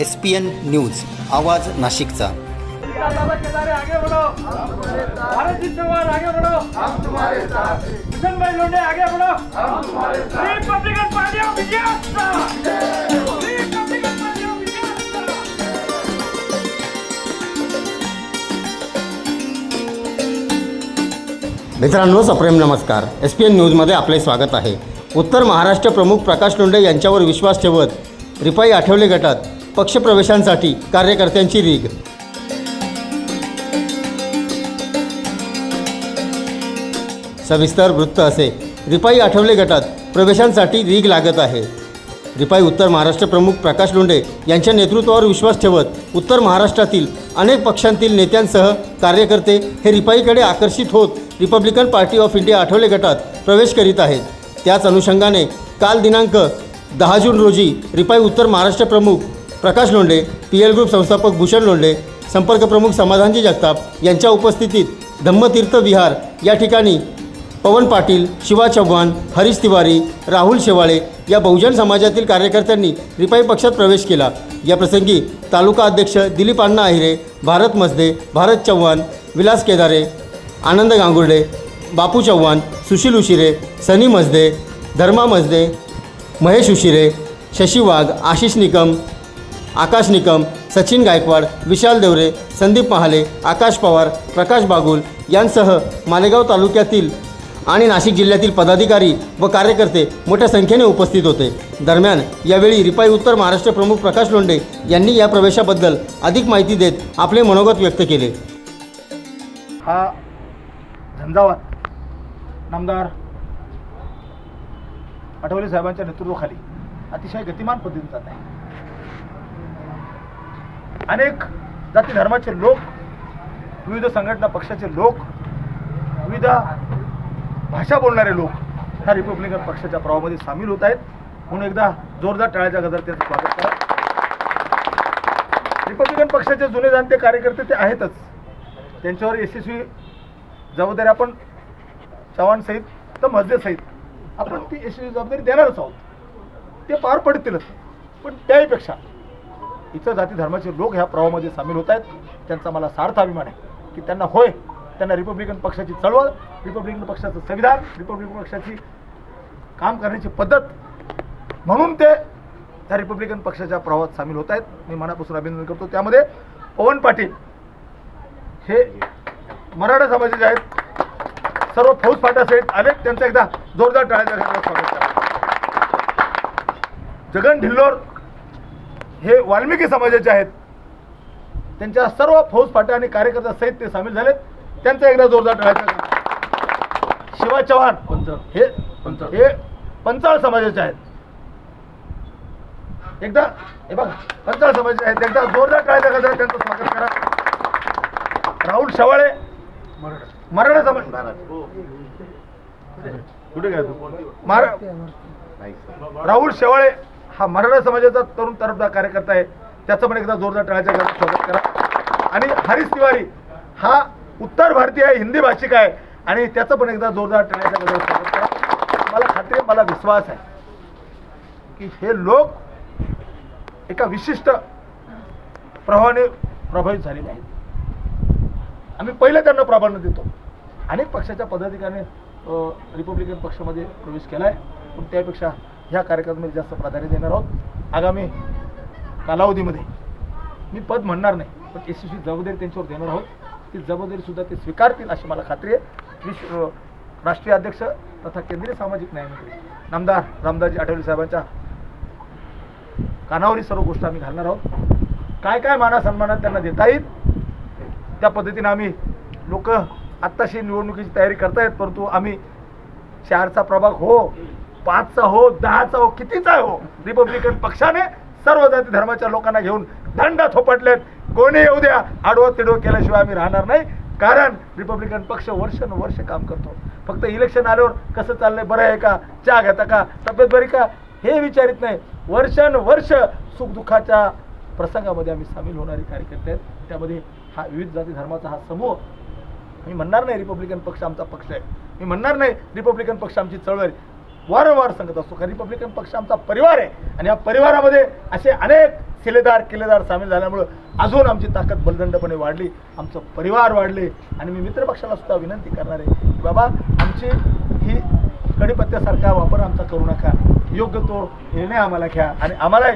S P N news आवाज नाशिकचा. मित्रांनो सप्रेम नमस्कार. एस पी एन न्यूजमध्ये आपले स्वागत आहे. उत्तर महाराष्ट्र प्रमुख प्रकाश लोंढे यांच्यावर विश्वास ठेवत रिपाई आठवले गटात पक्षप्रवेशांसाठी कार्यकर्त्यांची रीग सविस्तर वृत्त असे. रिपाई आठवले गटात प्रवेशांसाठी रीग लागत आहे. रिपाई उत्तर महाराष्ट्र प्रमुख प्रकाश लोंढे यांच्या नेतृत्वावर विश्वास ठेवत उत्तर महाराष्ट्रातील अनेक पक्षांतील नेत्यांसह कार्यकर्ते हे रिपाईकडे आकर्षित होत Republican Party of India Athawale गटात प्रवेश करीत आहेत. त्याच अनुषंगाने काल दिनांक दहा जून रोजी रिपाई उत्तर महाराष्ट्र प्रमुख Prakash Londhe P L group संस्थापक भूषण लोंढे संपर्क प्रमुख समाधानजी जगताप यांच्या उपस्थितीत धम्मतीर्थ विहार या ठिकाणी पवन पाटील शिवा चव्हाण हरीश तिवारी राहुल शेवाळे या बहुजन समाजातील कार्यकर्त्यांनी रिपाई पक्षात प्रवेश केला. या प्रसंगी तालुका अध्यक्ष दिलीप अण्णा अहिरे भारत मजदे भारत चव्हाण विलास केदारे आनंद गांगुर्डे बापू चव्हाण सुशील उशिरे सनी मजदे धर्मा मजदे महेश उशिरे शशी वाघ आशिष निकम आकाश निकम सचिन गायकवाड विशाल देवरे संदीप महाले आकाश पवार प्रकाश बागुल यांसह मालेगाव तालुक्यातील आणि नाशिक जिल्ह्यातील पदाधिकारी व कार्यकर्ते मोठ्या संख्येने उपस्थित होते. दरम्यान यावेळी रिपाई उत्तर महाराष्ट्र प्रमुख प्रकाश लोंडे यांनी या प्रवेशाबद्दल अधिक माहिती देत आपले मनोगत व्यक्त केले. हा झंझावात नामदार आठवले साहेबांच्या नेतृत्वाखाली अतिशय गतिमान पद्धतीने जात आहे. अनेक जाती धर्माचे लोक विविध संघटना पक्षाचे लोक विविध भाषा बोलणारे लोक ह्या रिपब्लिकन पक्षाच्या प्रवाहामध्ये सामील होत आहेत. म्हणून एकदा जोरदार टाळ्याच्या गजर त्यांचं स्वागत करा. रिपब्लिकन पक्षाचे जुने जाणते कार्यकर्ते ते आहेतच. त्यांच्यावर यशस्वी जबाबदारी आपण चव्हाण सहित तर मस्जिद सहित आपण ती यशस्वी जबाबदारी देणारच आहोत. ते पार पडतीलच. पण त्याहीपेक्षा इतर जाती धर्माचे लोक ह्या प्रवाहामध्ये सामील होत आहेत. त्यांचा मला सार्थ अभिमान आहे की त्यांना होय त्यांना रिपब्लिकन पक्षाची चळवळ रिपब्लिकन पक्षाचं संविधान रिपब्लिकन पक्षाची काम करण्याची पद्धत म्हणून ते त्या रिपब्लिकन पक्षाच्या प्रवाहात सामील होत आहेत. मी मनापासून अभिनंदन करतो. त्यामध्ये पवन पाटील हे मराठा समाजाचे आहेत. सर्व फौज फाटासहित आले त्यांचा एकदा जोरदार टाळ्याच्या स्वागत करा जगन ढिल्लोर हे वाल्मिकी समाजाचे आहेत. त्यांच्या सर्व फौज फाटा आणि कार्यकर्ता सहित ते सामील झालेत. त्यांचं एकदा जोरदार गजरात. शिवा चव्हाण हे हे पंचाळ समाजाचे आहेत. एकदा हे बघा पंचाळ समाजाचे आहेत. एकदा जोरदार टाळ्याच्या गजरात त्यांचं स्वागत करा. राहुल शवाळे मराठा समाज कुठे काय तू? मरा राहुल शेवाळे हा मराठा समाजाचा तरुण तरफदार कार्यकर्ता आहे. त्याचं पण एकदा जोरदार टाळ्याच्या गजरात स्वागत करा. आणि हरीश तिवारी हा उत्तर भारतीय आहे हिंदी भाषिक आहे. आणि त्याचं पण एकदा जोरदार टाळ्याच्या स्वागत करा. मला खात्री मला विश्वास आहे की हे लोक एका विशिष्ट प्रभावाने प्रभावित झालेले आहेत. आम्ही पहिलं त्यांना प्राधान्य देतो. अनेक पक्षाच्या पदाधिकाऱ्याने रिपब्लिकन पक्षामध्ये प्रवेश केला आहे पण त्यापेक्षा ह्या कार्यक्रमामध्ये जास्त प्राधान्य देणार आहोत. आगामी कालावधीमध्ये मी पद म्हणणार नाही पण यशस्वी जबाबदारी त्यांच्यावर देणार आहोत. ती जबाबदारीसुद्धा ते स्वीकारतील अशी मला खात्री आहे. विश्व राष्ट्रीय अध्यक्ष तथा केंद्रीय सामाजिक न्यायमंत्री नामदार रामदासजी आठवले साहेबांच्या कानावरील सर्व गोष्ट आम्ही घालणार आहोत. काय काय माना सन्मानात त्यांना देता येईल? त्या पद्धतीने आम्ही लोक आत्ताशी निवडणुकीची तयारी करतायत परंतु आम्ही चारचा प्रभाग हो पाचचा हो दहाचा हो कितीचा हो? रिपब्लिकन पक्षाने सर्व जाती धर्माच्या लोकांना घेऊन दंड थोपटलेत. कोणी येऊ द्या आडवं तिडवं केल्याशिवाय आम्ही राहणार नाही. कारण रिपब्लिकन पक्ष वर्षानुवर्ष काम करतो. फक्त इलेक्शन आल्यावर कसं चाललंय बरं आहे का? चहा घेता का? तब्येत बरी का? हे विचारित नाही. वर्षानुवर्ष सुखदुःखाच्या प्रसंगामध्ये आम्ही सामील होणारे कार्यकर्ते आहेत. त्यामध्ये हा विविध जाती धर्माचा हा समूह मी म्हणणार नाही रिपब्लिकन पक्ष आमचा पक्ष आहे. मी म्हणणार नाही रिपब्लिकन पक्ष आमची चळवळ वारंवार सांगत असतो. कारण रिपब्लिकन पक्ष आमचा परिवार आहे. आणि या परिवारामध्ये असे अनेक शिलेदार किल्लेदार सामील झाल्यामुळं अजून आमची ताकद बलदंडपणे वाढली. आमचं परिवार वाढले. आणि मी मित्रपक्षाला सुद्धा विनंती करणार आहे की बाबा आमची ही कडीपत्त्यासारखा वापर आमचा करू नका. योग्य तो निर्णय आम्हाला घ्या. आणि आम्हाला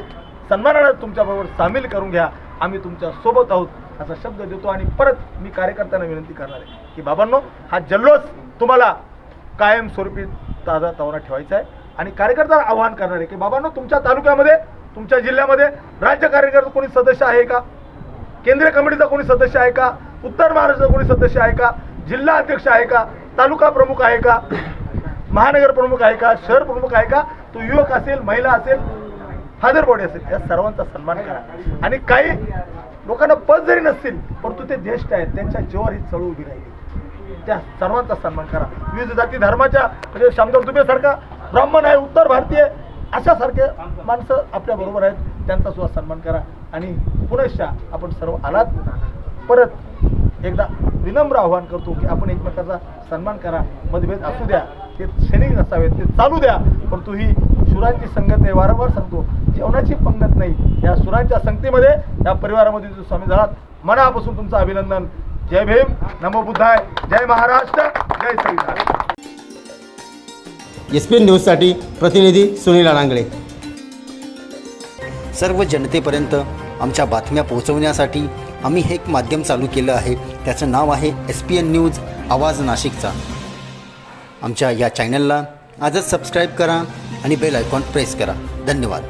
सन्मानानं तुमच्याबरोबर सामील करून घ्या. आम्ही तुमच्यासोबत आहोत असा शब्द देतो. आणि परत मी कार्यकर्त्यांना विनंती करणार आहे की बाबांनो हा जल्लोष तुम्हाला कायमस्वरूपी ताजा तवरा ठेवायचा आहे. आणि कार्यकर्त्यांना आवाहन करणार आहे की बाबांनो तुमच्या तालुक्यामध्ये तुमच्या जिल्ह्यामध्ये राज्य कार्यकर्ता कोणी सदस्य आहे का? केंद्रीय कमिटीचा कोणी सदस्य आहे का? उत्तर महाराष्ट्राचा कोणी सदस्य आहे का? जिल्हा अध्यक्ष आहे का? तालुका प्रमुख आहे का? महानगर प्रमुख आहे का? शहर प्रमुख आहे का? तो युवक असेल महिला असेल फादर बॉडी असेल या सर्वांचा सन्मान करा. आणि काही लोकांना पद जरी नसतील परंतु ते ज्येष्ठ आहेत त्यांच्या जीवावर ही चळू उभी राहिली. त्या सर्वांचा सन्मान करा. विविध जाती धर्माच्या म्हणजे शामदार दुबेसारखा ब्राह्मण आहे उत्तर भारतीय अशासारखे माणसं आपल्या बरोबर आहेत त्यांचा सुद्धा सन्मान करा. आणि पुनश्च आपण सर्व आलात. परत एकदा विनम्र आव्हान करतो की आपण एकमेकाचा सन्मान करा. मतभेद असू द्या ते क्षणिक नसावेत ते चालू द्या. परंतु ही सुरांची संगत आहे वारंवार सांगतो जेवणाची पंगत नाही. या सुरांच्या संगतीमध्ये या परिवारामध्ये जो स्वामी झालात. मनापासून तुमचं अभिनंदन. जय भीम नमो बुद्धाय जय महाराष्ट्र जय संविधान एस पी एन न्यूजसाठी प्रतिनिधी सुनील अडांगळे सर्व जनतेपर्यंत आमच्या बातम्या पोहोचवण्यासाठी आम्ही हे एक माध्यम चालू केलं आहे. त्याचं नाव आहे एस पी एन न्यूज आवाज नाशिकचा. आमच्या या चॅनलला आजच सबस्क्राईब करा आणि बेल आयकॉन प्रेस करा. धन्यवाद.